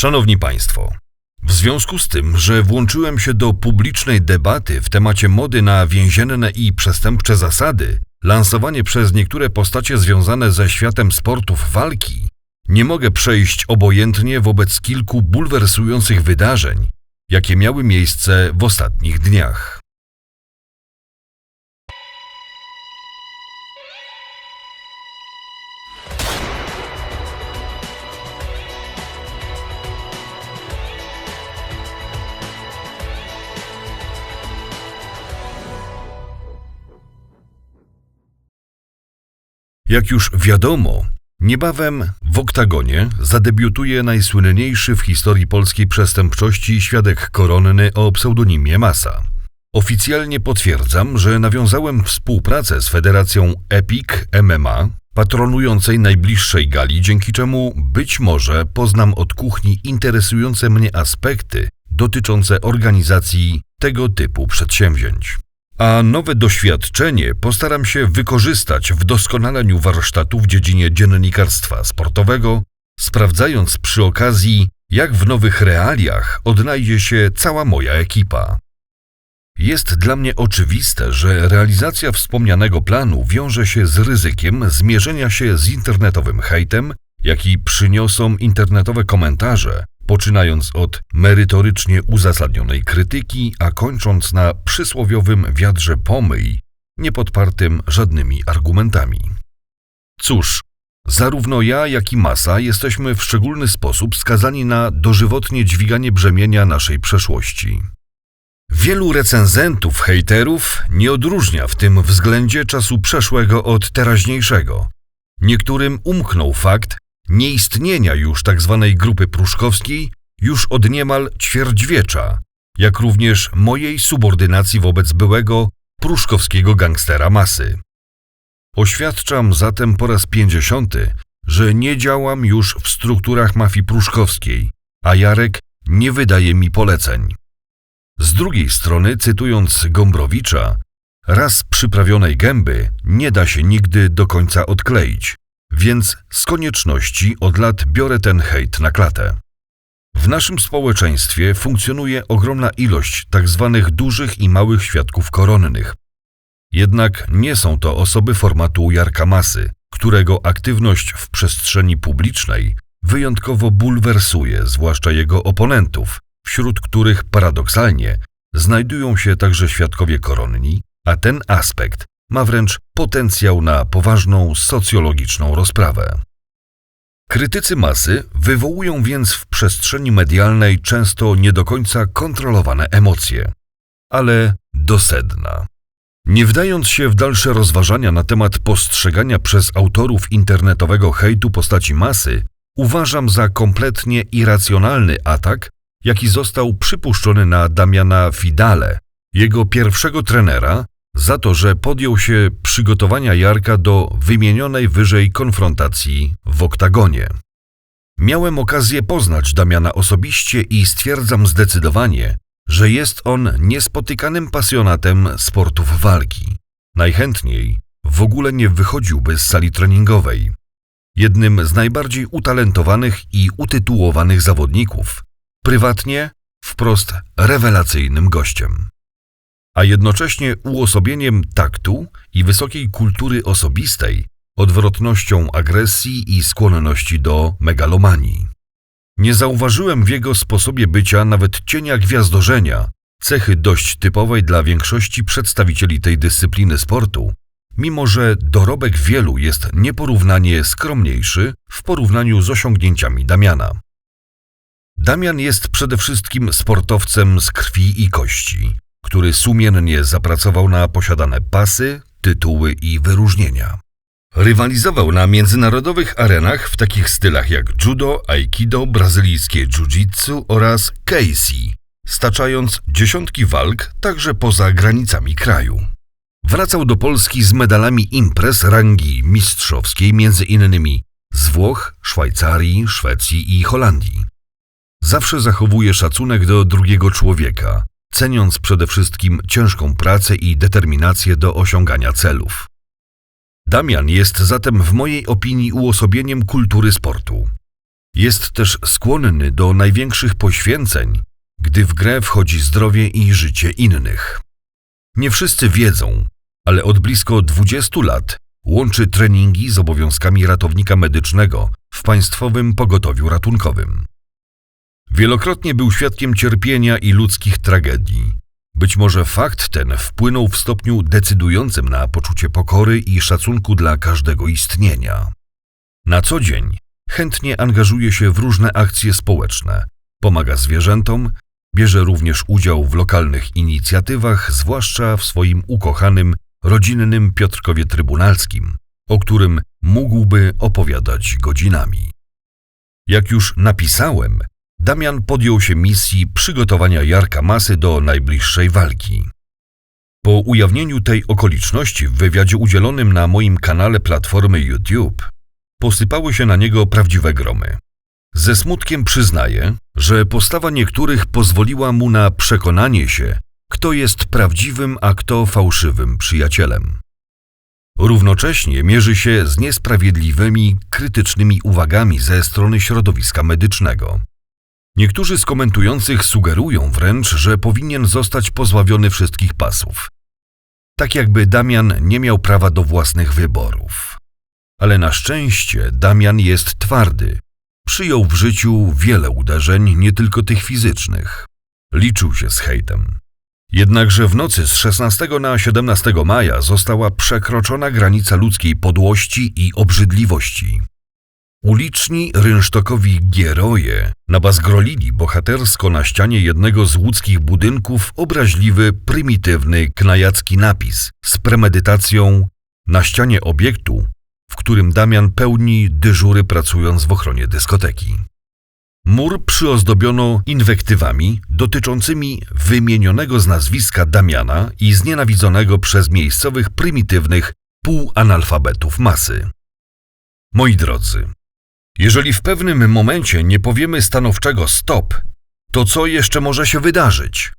Szanowni Państwo, w związku z tym, że włączyłem się do publicznej debaty w temacie mody na więzienne i przestępcze zasady, lansowanie przez niektóre postacie związane ze światem sportów walki, nie mogę przejść obojętnie wobec kilku bulwersujących wydarzeń, jakie miały miejsce w ostatnich dniach. Jak już wiadomo, niebawem w oktagonie zadebiutuje najsłynniejszy w historii polskiej przestępczości świadek koronny o pseudonimie Masa. Oficjalnie potwierdzam, że nawiązałem współpracę z Federacją EPIC MMA, patronującej najbliższej gali, dzięki czemu być może poznam od kuchni interesujące mnie aspekty dotyczące organizacji tego typu przedsięwzięć a nowe doświadczenie postaram się wykorzystać w doskonaleniu warsztatu w dziedzinie dziennikarstwa sportowego, sprawdzając przy okazji, jak w nowych realiach odnajdzie się cała moja ekipa. Jest dla mnie oczywiste, że realizacja wspomnianego planu wiąże się z ryzykiem zmierzenia się z internetowym hejtem, jaki przyniosą internetowe komentarze, poczynając od merytorycznie uzasadnionej krytyki, a kończąc na przysłowiowym wiadrze pomyj, niepodpartym żadnymi argumentami. Cóż, zarówno ja, jak i masa jesteśmy w szczególny sposób skazani na dożywotnie dźwiganie brzemienia naszej przeszłości. Wielu recenzentów, hejterów nie odróżnia w tym względzie czasu przeszłego od teraźniejszego. Niektórym umknął fakt, nieistnienia już tzw. Tak grupy pruszkowskiej już od niemal ćwierćwiecza, jak również mojej subordynacji wobec byłego pruszkowskiego gangstera masy. Oświadczam zatem po raz pięćdziesiąty, że nie działam już w strukturach mafii pruszkowskiej, a Jarek nie wydaje mi poleceń. Z drugiej strony, cytując Gombrowicza, raz przyprawionej gęby nie da się nigdy do końca odkleić. Więc z konieczności od lat biorę ten hejt na klatę. W naszym społeczeństwie funkcjonuje ogromna ilość tak zwanych dużych i małych świadków koronnych. Jednak nie są to osoby formatu Jarka Masy, którego aktywność w przestrzeni publicznej wyjątkowo bulwersuje, zwłaszcza jego oponentów, wśród których paradoksalnie znajdują się także świadkowie koronni, a ten aspekt ma wręcz potencjał na poważną socjologiczną rozprawę. Krytycy masy wywołują więc w przestrzeni medialnej często nie do końca kontrolowane emocje, ale do sedna. Nie wdając się w dalsze rozważania na temat postrzegania przez autorów internetowego hejtu postaci masy, uważam za kompletnie irracjonalny atak, jaki został przypuszczony na Damiana Fidale, jego pierwszego trenera, za to, że podjął się przygotowania Jarka do wymienionej wyżej konfrontacji w oktagonie. Miałem okazję poznać Damiana osobiście i stwierdzam zdecydowanie, że jest on niespotykanym pasjonatem sportów walki. Najchętniej w ogóle nie wychodziłby z sali treningowej. Jednym z najbardziej utalentowanych i utytułowanych zawodników, prywatnie wprost rewelacyjnym gościem a jednocześnie uosobieniem taktu i wysokiej kultury osobistej, odwrotnością agresji i skłonności do megalomanii. Nie zauważyłem w jego sposobie bycia nawet cienia gwiazdorzenia, cechy dość typowej dla większości przedstawicieli tej dyscypliny sportu, mimo że dorobek wielu jest nieporównanie skromniejszy w porównaniu z osiągnięciami Damiana. Damian jest przede wszystkim sportowcem z krwi i kości, który sumiennie zapracował na posiadane pasy, tytuły i wyróżnienia. Rywalizował na międzynarodowych arenach w takich stylach jak judo, aikido, brazylijskie jiu-jitsu oraz Casey, staczając dziesiątki walk także poza granicami kraju. Wracał do Polski z medalami imprez rangi mistrzowskiej, między innymi z Włoch, Szwajcarii, Szwecji i Holandii. Zawsze zachowuje szacunek do drugiego człowieka, ceniąc przede wszystkim ciężką pracę i determinację do osiągania celów. Damian jest zatem w mojej opinii uosobieniem kultury sportu. Jest też skłonny do największych poświęceń, gdy w grę wchodzi zdrowie i życie innych. Nie wszyscy wiedzą, ale od blisko 20 lat łączy treningi z obowiązkami ratownika medycznego w Państwowym Pogotowiu Ratunkowym. Wielokrotnie był świadkiem cierpienia i ludzkich tragedii. Być może fakt ten wpłynął w stopniu decydującym na poczucie pokory i szacunku dla każdego istnienia. Na co dzień chętnie angażuje się w różne akcje społeczne, pomaga zwierzętom, bierze również udział w lokalnych inicjatywach, zwłaszcza w swoim ukochanym, rodzinnym Piotrkowie Trybunalskim, o którym mógłby opowiadać godzinami. Jak już napisałem, Damian podjął się misji przygotowania Jarka Masy do najbliższej walki. Po ujawnieniu tej okoliczności w wywiadzie udzielonym na moim kanale platformy YouTube, posypały się na niego prawdziwe gromy. Ze smutkiem przyznaję, że postawa niektórych pozwoliła mu na przekonanie się, kto jest prawdziwym, a kto fałszywym przyjacielem. Równocześnie mierzy się z niesprawiedliwymi, krytycznymi uwagami ze strony środowiska medycznego. Niektórzy z komentujących sugerują wręcz, że powinien zostać pozbawiony wszystkich pasów. Tak jakby Damian nie miał prawa do własnych wyborów. Ale na szczęście Damian jest twardy. Przyjął w życiu wiele uderzeń, nie tylko tych fizycznych. Liczył się z hejtem. Jednakże w nocy z 16 na 17 maja została przekroczona granica ludzkiej podłości i obrzydliwości. Uliczni rynsztokowi gieroje nabazgrolili bohatersko na ścianie jednego z łódzkich budynków obraźliwy, prymitywny, knajacki napis z premedytacją na ścianie obiektu, w którym Damian pełni dyżury pracując w ochronie dyskoteki. Mur przyozdobiono inwektywami dotyczącymi wymienionego z nazwiska Damiana i znienawidzonego przez miejscowych prymitywnych półanalfabetów masy. Moi drodzy, jeżeli w pewnym momencie nie powiemy stanowczego stop, to co jeszcze może się wydarzyć?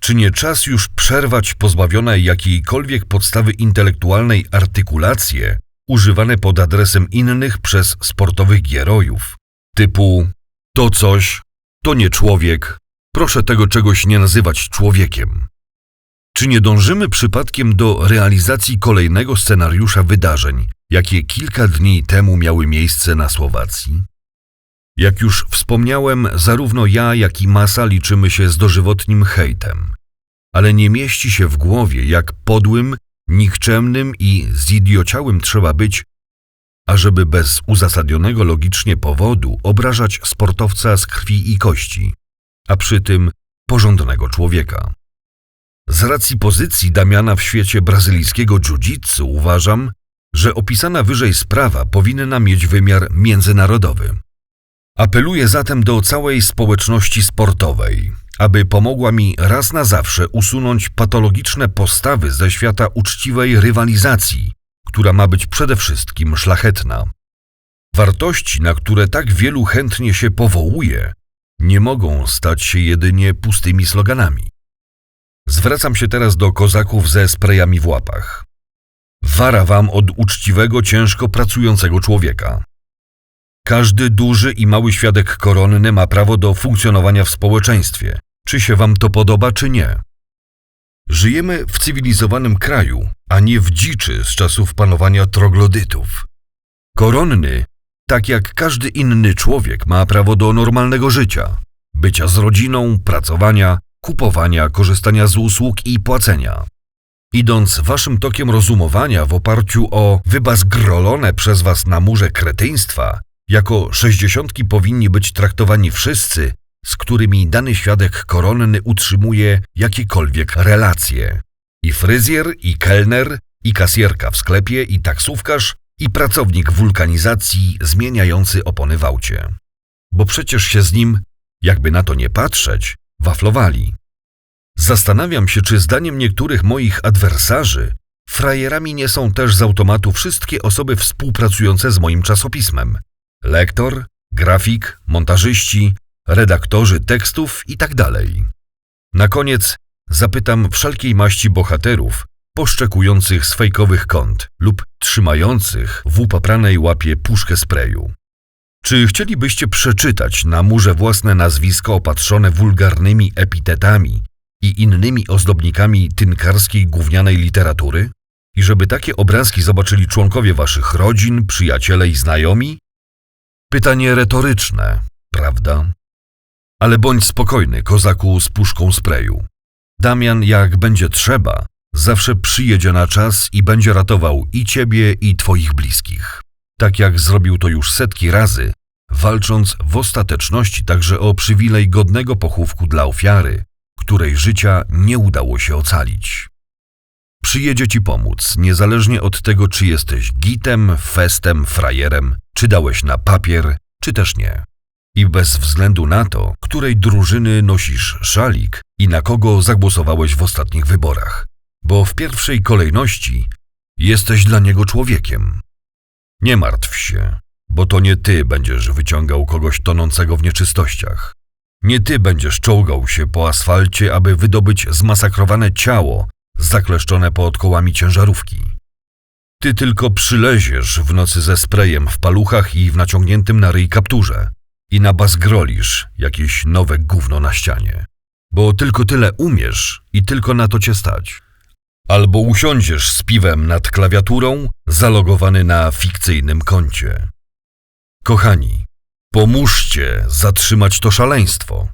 Czy nie czas już przerwać pozbawione jakiejkolwiek podstawy intelektualnej artykulacje używane pod adresem innych przez sportowych gierojów, typu to coś, to nie człowiek, proszę tego czegoś nie nazywać człowiekiem. Czy nie dążymy przypadkiem do realizacji kolejnego scenariusza wydarzeń, jakie kilka dni temu miały miejsce na Słowacji? Jak już wspomniałem, zarówno ja, jak i masa liczymy się z dożywotnim hejtem, ale nie mieści się w głowie, jak podłym, nikczemnym i zidiociałym trzeba być, ażeby bez uzasadnionego logicznie powodu obrażać sportowca z krwi i kości, a przy tym porządnego człowieka. Z racji pozycji Damiana w świecie brazylijskiego jiu-jitsu uważam, że opisana wyżej sprawa powinna mieć wymiar międzynarodowy. Apeluję zatem do całej społeczności sportowej, aby pomogła mi raz na zawsze usunąć patologiczne postawy ze świata uczciwej rywalizacji, która ma być przede wszystkim szlachetna. Wartości, na które tak wielu chętnie się powołuje, nie mogą stać się jedynie pustymi sloganami. Zwracam się teraz do kozaków ze sprejami w łapach. Wara wam od uczciwego, ciężko pracującego człowieka. Każdy duży i mały świadek koronny ma prawo do funkcjonowania w społeczeństwie, czy się wam to podoba, czy nie. Żyjemy w cywilizowanym kraju, a nie w dziczy z czasów panowania troglodytów. Koronny, tak jak każdy inny człowiek, ma prawo do normalnego życia, bycia z rodziną, pracowania, kupowania, korzystania z usług i płacenia. Idąc waszym tokiem rozumowania w oparciu o wybazgrolone przez was na murze kretyństwa, jako sześćdziesiątki powinni być traktowani wszyscy, z którymi dany świadek koronny utrzymuje jakiekolwiek relacje. I fryzjer, i kelner, i kasjerka w sklepie, i taksówkarz, i pracownik wulkanizacji zmieniający opony w aucie. Bo przecież się z nim, jakby na to nie patrzeć, waflowali. Zastanawiam się, czy zdaniem niektórych moich adwersarzy frajerami nie są też z automatu wszystkie osoby współpracujące z moim czasopismem. Lektor, grafik, montażyści, redaktorzy tekstów itd. Tak Na koniec zapytam wszelkiej maści bohaterów, poszczekujących z fejkowych kont lub trzymających w upapranej łapie puszkę sprayu. Czy chcielibyście przeczytać na murze własne nazwisko opatrzone wulgarnymi epitetami i innymi ozdobnikami tynkarskiej gównianej literatury? I żeby takie obrazki zobaczyli członkowie waszych rodzin, przyjaciele i znajomi? Pytanie retoryczne, prawda? Ale bądź spokojny, kozaku z puszką sprayu. Damian, jak będzie trzeba, zawsze przyjedzie na czas i będzie ratował i ciebie, i twoich bliskich. Tak jak zrobił to już setki razy, walcząc w ostateczności także o przywilej godnego pochówku dla ofiary, której życia nie udało się ocalić. Przyjedzie ci pomóc, niezależnie od tego, czy jesteś gitem, festem, frajerem, czy dałeś na papier, czy też nie. I bez względu na to, której drużyny nosisz szalik i na kogo zagłosowałeś w ostatnich wyborach, bo w pierwszej kolejności jesteś dla niego człowiekiem. Nie martw się, bo to nie ty będziesz wyciągał kogoś tonącego w nieczystościach. Nie ty będziesz czołgał się po asfalcie, aby wydobyć zmasakrowane ciało zakleszczone pod kołami ciężarówki. Ty tylko przyleziesz w nocy ze sprayem w paluchach i w naciągniętym na ryj kapturze i nabazgrolisz jakieś nowe gówno na ścianie. Bo tylko tyle umiesz i tylko na to cię stać. Albo usiądziesz z piwem nad klawiaturą, zalogowany na fikcyjnym koncie. Kochani, pomóżcie zatrzymać to szaleństwo.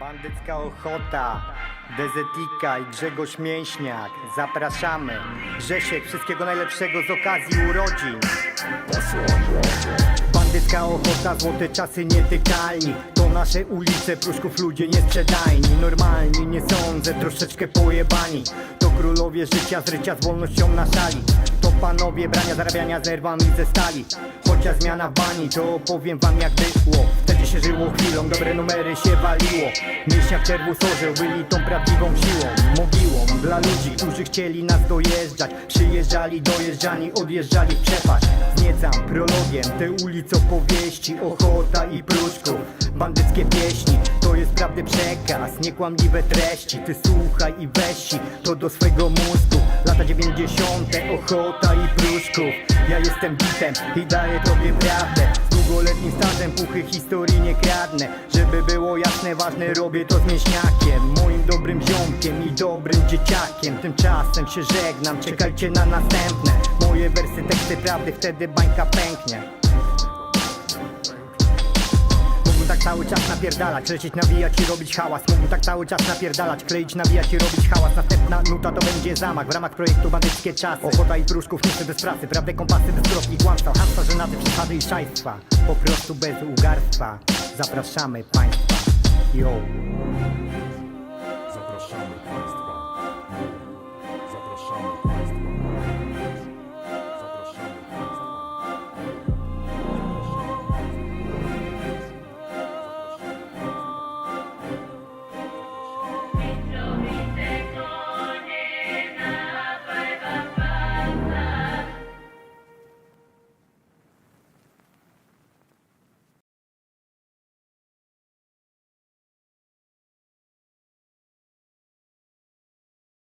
Bandycka ochota, Dezetika i Grzegorz Mięśniak. Zapraszamy. Grzesiek, wszystkiego najlepszego z okazji urodzin. Bandycka ochota, złote czasy nietykalni To nasze ulice, pruszków ludzie niesprzedajni Normalni, nie sądzę, troszeczkę pojebani To królowie życia, z rycia z wolnością na szali To panowie brania, zarabiania z nerwami ze stali Chociaż zmiana w bani, to opowiem wam jak było się żyło chwilą, dobre numery się waliło. Mięśniak czerwu sorzeł, byli tą prawdziwą siłą. Mogiłą dla ludzi, którzy chcieli nas dojeżdżać. Przyjeżdżali, dojeżdżani, odjeżdżali w przepaść. Zniecam prologiem te ulice opowieści Ochota i pruszków, bandyckie pieśni To jest prawdy przekaz, niekłamliwe treści. Ty słuchaj i weź to do swego mózgu. Lata 90. ochota i pruszków. Ja jestem bitem i daję tobie prawdę długoletnim stażem puchy historii nie kradnę. Żeby było jasne, ważne robię to z mięśniakiem. Moim dobrym ziomkiem i dobrym dzieciakiem. Tymczasem się żegnam, czekajcie na następne. Moje wersy, teksty prawdy, wtedy bańka pęknie tak cały czas napierdalać, lecieć, nawijać i robić hałas. Mógłbym tak cały czas napierdalać, kleić, nawijać i robić hałas. Następna nuta to będzie zamach. W ramach projektu Bandyckie Czasy. Ochota i pruszków, nicy bez pracy, prawdę kompasy bez kropki kłamstwa. Hasła, żenaty, przesady i szajstwa Po prostu bez ugarstwa. Zapraszamy Państwa. Yo